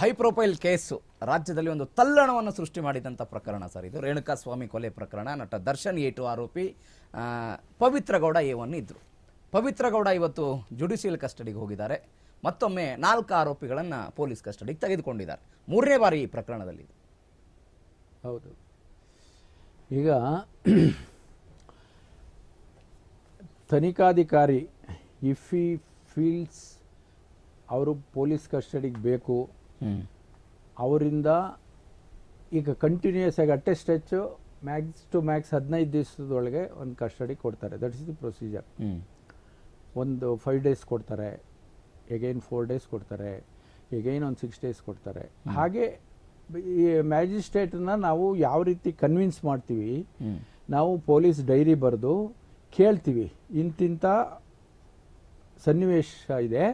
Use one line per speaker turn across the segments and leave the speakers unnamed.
High profile case ರಾಜ್ಯದಲ್ಲಿ ಒಂದು ತಲ್ಲಣವನ್ನು ಸೃಷ್ಟಿ ಮಾಡಿದಂಥ ಪ್ರಕರಣ ಸರ್ ಇದು. ರೇಣುಕಾ ಸ್ವಾಮಿ ಕೊಲೆ ಪ್ರಕರಣ, ನಟ ದರ್ಶನ್ ಏಟು ಆರೋಪಿ ಪವಿತ್ರಗೌಡ ಪವಿತ್ರ ಗೌಡ ಎ ಒನ್ ಇದ್ದರು ಪವಿತ್ರಗೌಡ ಇವತ್ತು ಜುಡಿಷಿಯಲ್ ಕಸ್ಟಡಿಗೆ ಹೋಗಿದ್ದಾರೆ. ಮತ್ತೊಮ್ಮೆ ನಾಲ್ಕು ಆರೋಪಿಗಳನ್ನು ಪೊಲೀಸ್ ಕಸ್ಟಡಿಗೆ ತೆಗೆದುಕೊಂಡಿದ್ದಾರೆ. ಮೂರನೇ ಬಾರಿ ಈ ಪ್ರಕರಣದಲ್ಲಿ
ಹೌದು. ಈಗ ತನಿಖಾಧಿಕಾರಿ ಇಫ್ ಈ ಫೀಲ್ಸ್ ಅವರು ಪೊಲೀಸ್ ಕಸ್ಟಡಿಗೆ ಬೇಕು ಅವರಿಂದ ಈಗ ಕಂಟಿನ್ಯೂಸ್ ಆಗಿ ಅಟ್ಟೆ ಸ್ಟ್ರೆಚ್ಚು ಮ್ಯಾಕ್ಸ್ ಟು ಮ್ಯಾಕ್ಸ್ ಹದಿನೈದು ದಿವಸದೊಳಗೆ ಒಂದು ಕಸ್ಟಡಿ ಕೊಡ್ತಾರೆ. ದಟ್ ಇಸ್ ದಿ ಪ್ರೊಸೀಜರ್ ಒಂದು ಫೈವ್ ಡೇಸ್ ಕೊಡ್ತಾರೆ ಎಗೈನ್ ಫೋರ್ ಡೇಸ್ ಕೊಡ್ತಾರೆ ಎಗೈನ್ ಒಂದು ಸಿಕ್ಸ್ ಡೇಸ್ ಕೊಡ್ತಾರೆ. ಹಾಗೆ ಈ ಮ್ಯಾಜಿಸ್ಟ್ರೇಟನ್ನ ನಾವು ಯಾವ ರೀತಿ ಕನ್ವಿನ್ಸ್ ಮಾಡ್ತೀವಿ ನಾವು ಪೊಲೀಸ್ ಡೈರಿ ಬರೆದು ಕೇಳ್ತೀವಿ. ಇಂತಿಂಥ ಸನ್ನಿವೇಶ ಇದೆ.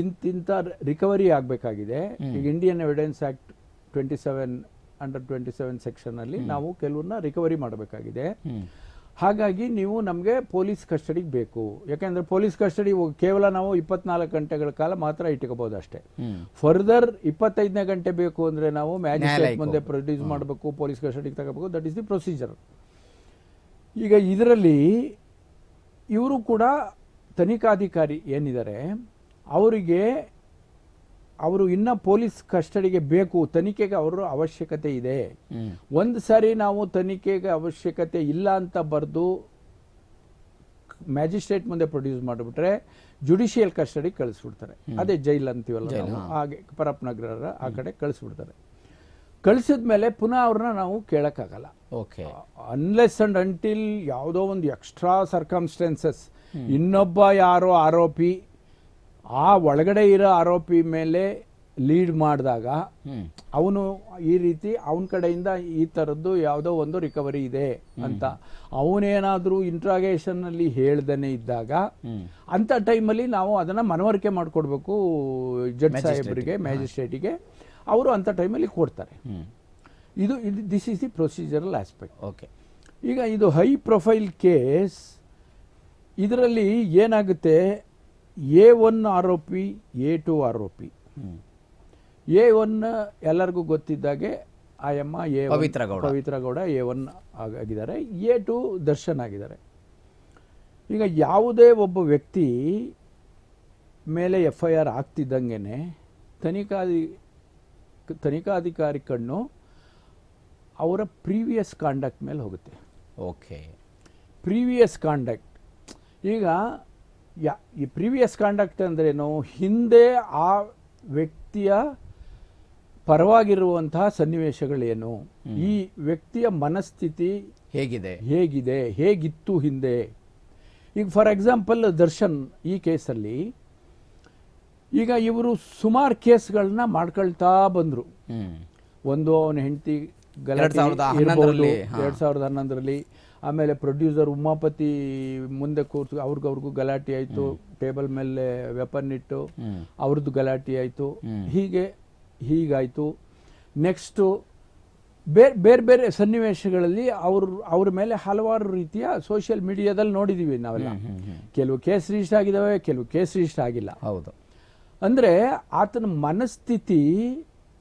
ಇಂತಿಂಥ ರಿಕವರಿ ಆಗಬೇಕಾಗಿದೆ. ಈಗ Indian evidence act twenty seven under twenty seven ಸೆಕ್ಷನಲ್ಲಿ ನಾವು ಕೆಲವನ್ನ ರಿಕವರಿ ಮಾಡಬೇಕಾಗಿದೆ. ಹಾಗಾಗಿ ನೀವು ನಮಗೆ ಪೊಲೀಸ್ ಕಸ್ಟಡಿಗೆ ಬೇಕು. ಯಾಕೆಂದ್ರೆ ಪೊಲೀಸ್ ಕಸ್ಟಡಿ ಕೇವಲ ನಾವು ಇಪ್ಪತ್ನಾಲ್ಕು ಗಂಟೆಗಳ ಕಾಲ ಮಾತ್ರ ಇಟ್ಕೋಬಹುದು ಅಷ್ಟೇ. ಫರ್ದರ್ ಇಪ್ಪತ್ತೈದನೇ ಗಂಟೆ ಬೇಕು ಅಂದ್ರೆ ನಾವು ಮ್ಯಾಜಿಸ್ಟ್ರೇಟ್ ಮುಂದೆ ಪ್ರೊಡ್ಯೂಸ್ ಮಾಡಬೇಕು ಪೊಲೀಸ್ ಕಸ್ಟಡಿಗೆ ತಗೋಬೇಕು. ದಟ್ ಇಸ್ ದಿ ಪ್ರೊಸೀಜರ್ ಈಗ ಇದರಲ್ಲಿ ಇವರು ಕೂಡ ತನಿಖಾಧಿಕಾರಿ ಏನಿದ್ದಾರೆ ಅವರಿಗೆ ಅವರು ಇನ್ನ ಪೊಲೀಸ್ ಕಸ್ಟಡಿಗೆ ಬೇಕು ತನಿಖೆಗೆ ಅವರ ಅವಶ್ಯಕತೆ ಇದೆ. ಒಂದು ಸಾರಿ ನಾವು ತನಿಖೆಗೆ ಅವಶ್ಯಕತೆ ಇಲ್ಲ ಅಂತ ಬರೆದು ಮ್ಯಾಜಿಸ್ಟ್ರೇಟ್ ಮುಂದೆ ಪ್ರೊಡ್ಯೂಸ್ ಮಾಡಿಬಿಟ್ರೆ ಜುಡಿಷಿಯಲ್ ಕಸ್ಟಡಿ ಕಳಿಸ್ಬಿಡ್ತಾರೆ. ಅದೇ ಜೈಲ್ ಅಂತೀವಲ್ಲ ಹಾಗೆ ಪರಪ್ನಗರ ಆ ಕಡೆ ಕಳಿಸ್ಬಿಡ್ತಾರೆ. ಕಳಿಸಿದ ಮೇಲೆ ಪುನಃ ಅವ್ರನ್ನ ನಾವು ಕೇಳೋಕ್ಕಾಗಲ್ಲ.
ಓಕೆ.
ಅನ್ಲೆಸ್ ಅಂಡ್ ಅಂಟಿಲ್ ಯಾವುದೋ ಒಂದು ಎಕ್ಸ್ಟ್ರಾ ಸರ್ಕಮ್ಸ್ಟೆನ್ಸಸ್ ಇನ್ನೊಬ್ಬ ಯಾರೋ ಆರೋಪಿ ಆ ಒಳಗಡೆ ಇರೋ ಆರೋಪಿ ಮೇಲೆ ಲೀಡ್ ಮಾಡಿದಾಗ ಅವನು ಈ ರೀತಿ ಅವನ ಕಡೆಯಿಂದ ಈ ಥರದ್ದು ಯಾವುದೋ ಒಂದು ರಿಕವರಿ ಇದೆ ಅಂತ. ಅವನೇನಾದರೂ ಇಂಟ್ರಾಗೇಷನ್ನಲ್ಲಿ ಅಲ್ಲಿ ಹೇಳ್ದೇನೆ ಇದ್ದಾಗ ಅಂತ ಟೈಮಲ್ಲಿ ನಾವು ಅದನ್ನ ಮನವರಿಕೆ ಮಾಡಿಕೊಡ್ಬೇಕು ಜಡ್ ಸಾಹೇಬರಿಗೆ ಮ್ಯಾಜಿಸ್ಟ್ರೇಟಿಗೆ ಅವರು ಅಂತ ಟೈಮಲ್ಲಿ ಕೊಡ್ತಾರೆ. ಇದು ಇದು this is the procedural aspect
okay.
ಈಗ ಇದು ಹೈ ಪ್ರೊಫೈಲ್ ಕೇಸ್ ಇದರಲ್ಲಿ ಏನಾಗುತ್ತೆ? ಎ ಒನ್ ಆರೋಪಿ ಎ ಟು ಆರೋಪಿ. ಎ ಒನ್ ಎಲ್ಲರಿಗೂ ಗೊತ್ತಿದ್ದಾಗೆ ಆಯಮ್ಮ A
Pavitra Gowda.
Pavitra Gowda A one ಆಗಿದ್ದಾರೆ. ಎ ಟು ದರ್ಶನ್ ಆಗಿದ್ದಾರೆ. ಈಗ ಯಾವುದೇ ಒಬ್ಬ ವ್ಯಕ್ತಿ ಮೇಲೆ ಎಫ್ ಐ ಆರ್ ಆಗ್ತಿದ್ದಂಗೆ ತನಿಖಾಧಿ ತನಿಖಾಧಿಕಾರಿ ಕಣ್ಣು ಅವರ ಪ್ರೀವಿಯಸ್ ಕಾಂಡಕ್ಟ್ ಮೇಲೆ ಹೋಗುತ್ತೆ.
ಓಕೆ.
Previous conduct. ಈಗ ಯಾ ಈ ಪ್ರೀವಿಯಸ್ ಕಾಂಡಕ್ಟ್ ಅಂದ್ರೇನು? ಹಿಂದೆ ಆ ವ್ಯಕ್ತಿಯ ಪರವಾಗಿರುವಂತಹ ಸನ್ನಿವೇಶಗಳೇನು? ಈ ವ್ಯಕ್ತಿಯ ಮನಸ್ಥಿತಿ
ಹೇಗಿದೆ?
ಹೇಗಿದೆ? ಹೇಗಿತ್ತು ಹಿಂದೆ? ಈಗ ಫಾರ್ ಎಕ್ಸಾಂಪಲ್ ದರ್ಶನ್ ಈ ಕೇಸಲ್ಲಿ ಈಗ ಇವರು ಸುಮಾರು ಕೇಸ್ಗಳನ್ನ ಮಾಡ್ಕೊಳ್ತಾ ಬಂದರು. ಒಂದು ಅವನ ಹೆಂಡತಿ
ಹಾ.
ಎರಡ್ ಸಾವಿರದ ಹನ್ನೊಂದರಲ್ಲಿ. ಆಮೇಲೆ ಪ್ರೊಡ್ಯೂಸರ್ ಉಮಾಪತಿ ಮುಂದೆ ಕೂರ್ತು ಅವ್ರಿಗವ್ರಿಗೂ ಅವ್ರಿಗೂ ಗಲಾಟೆ ಆಯಿತು ಟೇಬಲ್ ಮೇಲೆ ವೆಪನ್ ಇಟ್ಟು. ಅವ್ರದ್ದು ಗಲಾಟೆ ಆಯಿತು. ಹೀಗೆ ಹೀಗಾಯಿತು. ನೆಕ್ಸ್ಟು ಬೇರೆ ಬೇರೆ ಬೇರೆ ಸನ್ನಿವೇಶಗಳಲ್ಲಿ ಅವ್ರ ಅವ್ರ ಮೇಲೆ ಹಲವಾರು ರೀತಿಯ ಸೋಷಿಯಲ್ ಮೀಡಿಯಾದಲ್ಲಿ ನೋಡಿದ್ದೀವಿ ನಾವೆಲ್ಲ. ಕೆಲವು ಕೇಸ್ ರಿಜಿಸ್ಟರ್ ಆಗಿದ್ದಾವೆ ಕೆಲವು ಕೇಸ್ ರಿಜಿಸ್ಟರ್ ಆಗಿಲ್ಲ.
ಹೌದು.
ಅಂದರೆ ಆತನ ಮನಸ್ಥಿತಿ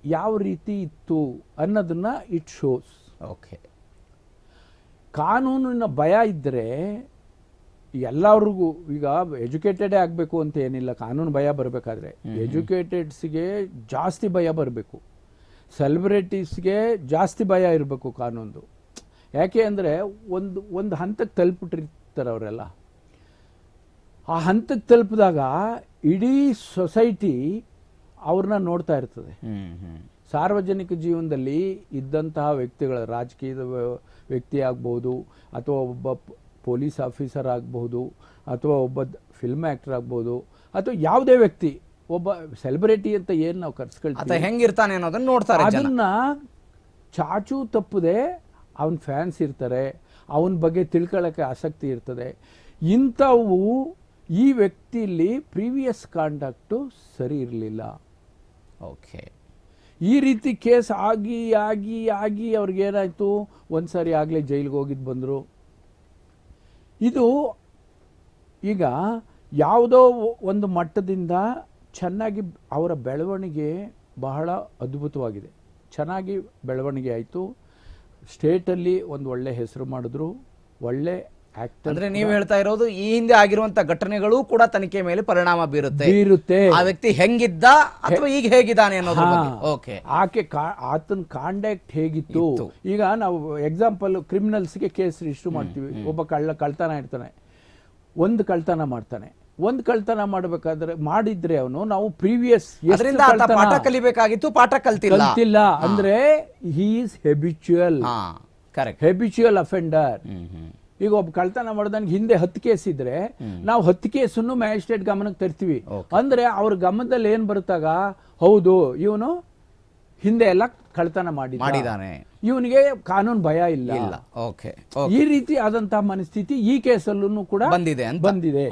ಯಾವ ರೀತಿ ಇತ್ತು ಅನ್ನೋದನ್ನ ಇಟ್ ಶೋಸ್
ಓಕೆ
ಕಾನೂನಿನ ಭಯ ಇದ್ದರೆ ಎಲ್ಲರಿಗೂ ಈಗ ಎಜುಕೇಟೆಡೇ ಆಗಬೇಕು ಅಂತ ಏನಿಲ್ಲ ಕಾನೂನು ಭಯ ಬರಬೇಕಾದ್ರೆ. ಎಜುಕೇಟೆಡ್ಸ್ಗೆ ಜಾಸ್ತಿ ಭಯ ಬರಬೇಕು. ಸೆಲೆಬ್ರಿಟೀಸ್ಗೆ ಜಾಸ್ತಿ ಭಯ ಇರಬೇಕು ಕಾನೂನು ಯಾಕೆ ಅಂದರೆ ಒಂದು ಒಂದು ಹಂತಕ್ಕೆ ತಲುಪಿಟ್ಟಿರ್ತಾರೆ ಅವರೆಲ್ಲ ಆ ಹಂತಕ್ಕೆ ತಲುಪಿದಾಗ ಇಡೀ ಸೊಸೈಟಿ ಅವ್ರನ್ನ ನೋಡ್ತಾ ಇರ್ತದೆ. ಸಾರ್ವಜನಿಕ ಜೀವನದಲ್ಲಿ ಇದ್ದಂತಹ ವ್ಯಕ್ತಿಗಳ ರಾಜಕೀಯದ ವ್ಯ- ವ್ಯಕ್ತಿ ಆಗ್ಬೋದು ಅಥವಾ ಒಬ್ಬ ಪೊಲೀಸ್ ಆಫೀಸರ್ ಆಗ್ಬೋದು ಅಥವಾ ಒಬ್ಬ ಫಿಲ್ಮ್ ಆ್ಯಕ್ಟರ್ ಆಗ್ಬೋದು ಅಥವಾ ಯಾವುದೇ ವ್ಯಕ್ತಿ ಒಬ್ಬ ಸೆಲೆಬ್ರಿಟಿ ಅಂತ ಏನು ನಾವು ಕರ್ಸ್ಕೊಳ್ತೀವಿ?
ಹೆಂಗಿರ್ತಾನೆ ಅನ್ನೋದನ್ನ ನೋಡ್ತಾರೆ
ಅದನ್ನ ಚಾಚು ತಪ್ಪದೆ ಅವನ ಫ್ಯಾನ್ಸ್ ಇರ್ತಾರೆ ಅವನ ಬಗ್ಗೆ ತಿಳ್ಕೊಳ್ಳೋಕ್ಕೆ ಆಸಕ್ತಿ ಇರ್ತದೆ. ಇಂಥವು ಈ ವ್ಯಕ್ತಿಯಲ್ಲಿ ಪ್ರೀವಿಯಸ್ ಕಾಂಡಕ್ಟು ಸರಿ ಇರಲಿಲ್ಲ.
ಓಕೆ.
ಈ ರೀತಿ ಕೇಸ್ ಆಗಿ ಆಗಿ ಆಗಿ ಅವ್ರಿಗೆ ಏನಾಯ್ತು? ಒಂದ್ಸರಿ ಆಗಲೇ ಜೈಲಿಗೆ ಹೋಗಿದ್ದು ಬಂದರು. ಇದು ಈಗ ಯಾವುದೋ ಒಂದು ಮಟ್ಟದಿಂದ ಚೆನ್ನಾಗಿ ಅವರ ಬೆಳವಣಿಗೆ ಬಹಳ ಅದ್ಭುತವಾಗಿದೆ. ಚೆನ್ನಾಗಿ ಬೆಳವಣಿಗೆ ಆಯಿತು. ಸ್ಟೇಟಲ್ಲಿ ಒಂದು ಒಳ್ಳೆ ಹೆಸರು ಮಾಡಿದ್ರು. ಒಳ್ಳೆ
ಅಂದ್ರೆ ನೀವು ಹೇಳ್ತಾ ಇರೋದು ಈ ಹಿಂದೆ ಆಗಿರುವಂತ ಘಟನೆಗಳು ಕೂಡ ತನಿಖೆ ಮೇಲೆ ಪರಿಣಾಮ ಬೀರುತ್ತೆ.
ಬೀರುತ್ತೆ.
ಆ ವ್ಯಕ್ತಿ ಹೆಂಗಿದ್ದ ಅಥವಾ ಈಗ ಹೇಗಿದ್ದಾನೆ ಅನ್ನೋದು ಓಕೆ
ಆಕೆ ಆತನ ಕಾಂಡಕ್ಟ್ ಹೇಗಿತ್ತು? ಈಗ ನಾವು ಎಕ್ಸಾಂಪಲ್ ಕ್ರಿಮಿನಲ್ಸ್ಗೆ ಕೇಸ್ ರಿಜಿಸ್ಟರ್ ಮಾಡ್ತೀವಿ. ಒಬ್ಬ ಕಳ್ಳ ಕಳ್ತನ ಇರ್ತಾನೆ. ಒಂದು ಕಳ್ತನ ಮಾಡ್ತಾನೆ. ಒಂದು ಕಳ್ತನ ಮಾಡಬೇಕಾದ್ರೆ ಮಾಡಿದ್ರೆ ಅವನು ನಾವು ಪ್ರೀವಿಯಸ್
ಪಾಠ ಕಲಿಬೇಕಾಗಿತ್ತು ಪಾಠ ಕಲ್ತಿಲ್ಲ.
ಕಲ್ತಿಲ್ಲ. ಅಂದ್ರೆ ಹಿ ಈಸ್ ಹೆಬಿಚುಯಲ್ ಹೆಬಿಚುಯಲ್ ಅಫೆಂಡರ್ ಈಗ ಒಬ್ಬ ಕಳ್ತನ ಮಾಡೋದನ್ಗೆ ಹಿಂದೆ ಹತ್ತು ಕೇಸ್ ಇದ್ರೆ ನಾವು ಹತ್ತು ಕೇಸನ್ನು ಮ್ಯಾಜಿಸ್ಟ್ರೇಟ್ ಗಮನಕ್ಕೆ ತರ್ತೀವಿ. ಅಂದ್ರೆ ಅವ್ರ ಗಮನದಲ್ಲಿ ಏನ್ ಬರುತ್ತಾಗ? ಹೌದು ಇವನು ಹಿಂದೆ ಎಲ್ಲ ಕಳ್ತನ ಮಾಡಿದ್ದಾನೆ
ಮಾಡಿದಾನೆ.
ಇವನಿಗೆ ಕಾನೂನು ಭಯ ಇಲ್ಲ.
ಇಲ್ಲ. ಓಕೆ
ಈ ರೀತಿ ಆದಂತಹ ಮನಸ್ಥಿತಿ ಈ ಕೇಸಲ್ಲೂ ಕೂಡ
ಬಂದಿದೆ
ಬಂದಿದೆ.